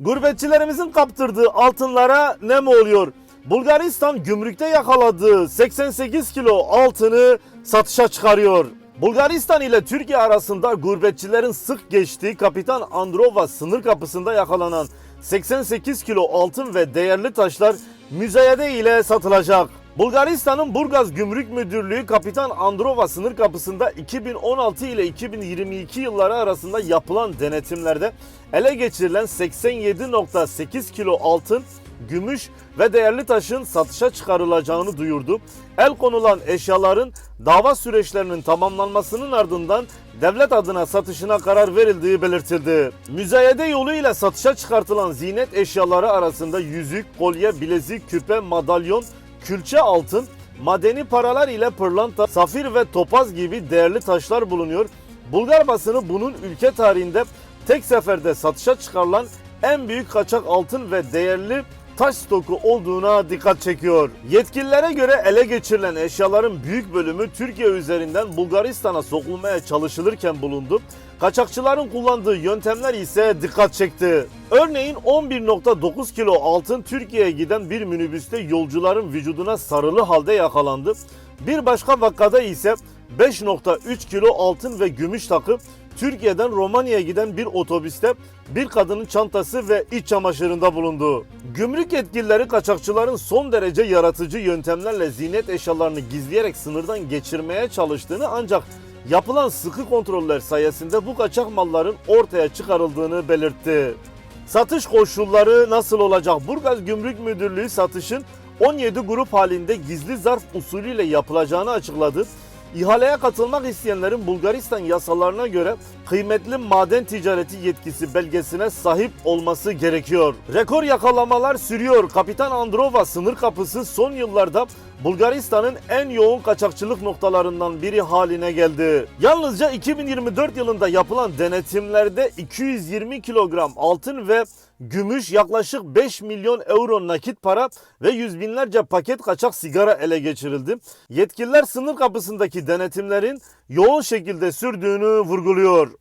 Gurbetçilerimizin kaptırdığı altınlara ne mi oluyor? Bulgaristan gümrükte yakaladığı 88 kilo altını satışa çıkarıyor. Bulgaristan ile Türkiye arasında gurbetçilerin sık geçtiği Kapitan Androva sınır kapısında yakalanan 88 kilo altın ve değerli taşlar müzeyede ile satılacak. Bulgaristan'ın Burgaz Gümrük Müdürlüğü Kapitan Androva sınır kapısında 2016 ile 2022 yılları arasında yapılan denetimlerde ele geçirilen 87.8 kilo altın, gümüş ve değerli taşın satışa çıkarılacağını duyurdu. El konulan eşyaların dava süreçlerinin tamamlanmasının ardından devlet adına satışına karar verildiği belirtildi. Müzayede yoluyla satışa çıkartılan ziynet eşyaları arasında yüzük, kolye, bilezik, küpe, madalyon, külçe altın, madeni paralar ile pırlanta, safir ve topaz gibi değerli taşlar bulunuyor. Bulgar basını bunun ülke tarihinde tek seferde satışa çıkarılan en büyük kaçak altın ve değerli taş stoku olduğuna dikkat çekiyor. Yetkililere göre ele geçirilen eşyaların büyük bölümü Türkiye üzerinden Bulgaristan'a sokulmaya çalışılırken bulundu. Kaçakçıların kullandığı yöntemler ise dikkat çekti. Örneğin 11.9 kilo altın Türkiye'ye giden bir minibüste yolcuların vücuduna sarılı halde yakalandı. Bir başka vakada ise 5.3 kilo altın ve gümüş takı Türkiye'den Romanya'ya giden bir otobüste bir kadının çantası ve iç çamaşırında bulundu. Gümrük yetkilileri kaçakçıların son derece yaratıcı yöntemlerle ziynet eşyalarını gizleyerek sınırdan geçirmeye çalıştığını ancak yapılan sıkı kontroller sayesinde bu kaçak malların ortaya çıkarıldığını belirtti. Satış koşulları nasıl olacak? Burgaz Gümrük Müdürlüğü satışın 17 grup halinde gizli zarf usulüyle yapılacağını açıkladı. İhaleye katılmak isteyenlerin Bulgaristan yasalarına göre kıymetli maden ticareti yetkisi belgesine sahip olması gerekiyor. Rekor yakalamalar sürüyor. Kapitan Androva sınır kapısı son yıllarda Bulgaristan'ın en yoğun kaçakçılık noktalarından biri haline geldi. Yalnızca 2024 yılında yapılan denetimlerde 220 kilogram altın ve gümüş yaklaşık 5 milyon euro nakit para ve yüz binlerce paket kaçak sigara ele geçirildi. Yetkililer sınır kapısındaki denetimlerin yoğun şekilde sürdüğünü vurguluyor.